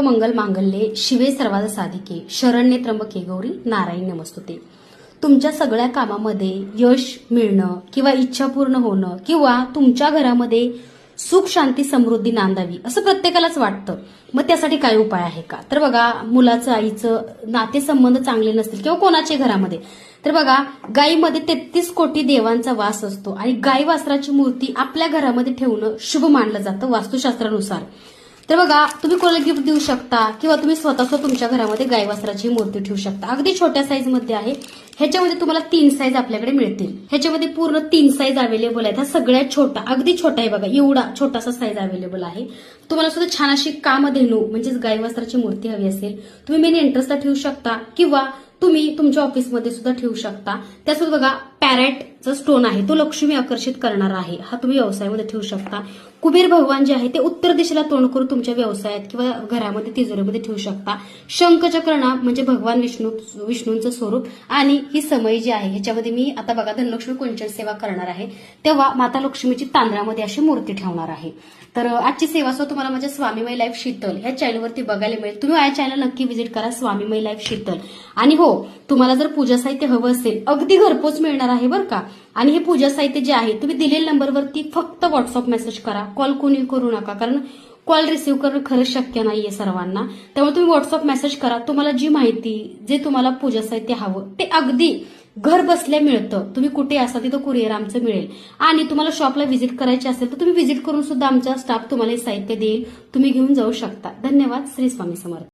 मंगल मांगल्ये शिवे सर्वाद साधिके शरण्य त्र्यंबके गौरी नारायण नमस्तुते. तुमच्या सगळ्या कामामध्ये यश मिळणं किंवा इच्छा पूर्ण होणं किंवा तुमच्या घरामध्ये सुख शांती समृद्धी नांदावी असं प्रत्येकालाच वाटतं. मग त्यासाठी काय उपाय आहे का? तर बघा मुलाचं आईचं नातेसंबंध चांगले नसतील किंवा कोणाचे घरामध्ये तर बघा गायीमध्ये तेहतीस कोटी देवांचा वास असतो आणि गाई वासराची मूर्ती आपल्या घरामध्ये ठेवणं शुभ मानलं जातं वास्तुशास्त्रानुसार. तर बघा तुम्ही कोणाला गिफ्ट देऊ शकता किंवा तुम्ही स्वतःच तुमच्या घरामध्ये गाय वासराची मूर्ती ठेवू शकता. अगदी छोट्या साईजमध्ये आहे. ह्याच्यामध्ये तुम्हाला तीन साईज आपल्याकडे मिळतील. ह्याच्यामध्ये पूर्ण तीन साईज अवेलेबल आहेत. हा सगळ्यात छोटा अगदी छोटा आहे बघा एवढा छोटासा साईज अवेलेबल आहे. तुम्हाला सुद्धा छान अशी कामधेनू म्हणजेच गाय वस्त्राची मूर्ती हवी असेल. तुम्ही मेन एंट्रन्सला ठेवू शकता किंवा तुम्ही तुमच्या ऑफिसमध्ये सुद्धा ठेवू शकता. त्यासोबत बघा पॅरेटचा स्टोन आहे तो लक्ष्मी आकर्षित करणारा आहे. हा तुम्ही व्यवसायामध्ये ठेवू शकता. कुबेर भगवान जे आहे ते उत्तर दिशेला तोंड करून तुमच्या व्यवसायात किंवा घरामध्ये तिजोरीमध्ये ठेवू शकता. शंखचक्रणा म्हणजे भगवान विष्णू विष्णूंचं स्वरूप. आणि ही समय जी आहे ह्याच्यामध्ये मी आता बघा धनलक्ष्मी कुंचन सेवा करणार आहे तेव्हा माता लक्ष्मीची तांदळामध्ये अशी मूर्ती ठेवणार आहे. तर आजची सेवा सुद्धा तुम्हाला माझ्या स्वामीमय लाईफ शीतल ह्या चॅनलवरती बघायला मिळेल. तुम्ही या चॅनल नक्की व्हिजिट करा स्वामीमय लाईफ शीतल. आणि हो हो तुम्हाला जर पूजा साहित्य हवं असेल अगदी घरपोच मिळणार आहे बरं का? आणि हे पूजा साहित्य जे आहे तुम्ही दिलेल्या नंबरवरती फक्त व्हॉट्सअप मेसेज करा. कॉल कोणी करू नका कारण कॉल रिसिव्ह करणं खरंच शक्य नाहीये सर्वांना. त्यामुळे तुम्ही व्हॉट्सअप मेसेज करा. तुम्हाला जी माहिती जे तुम्हाला पूजा साहित्य हवं ते अगदी घर बसल्या मिळतं. तुम्ही कुठे असा तिथं कुरिअर आमचं मिळेल. आणि तुम्हाला शॉपला व्हिजिट करायची असेल तर तुम्ही व्हिजिट करून सुद्धा आमचा स्टाफ तुम्हाला हे साहित्य देईल. तुम्ही घेऊन जाऊ शकता. धन्यवाद. श्री स्वामी समर्थ.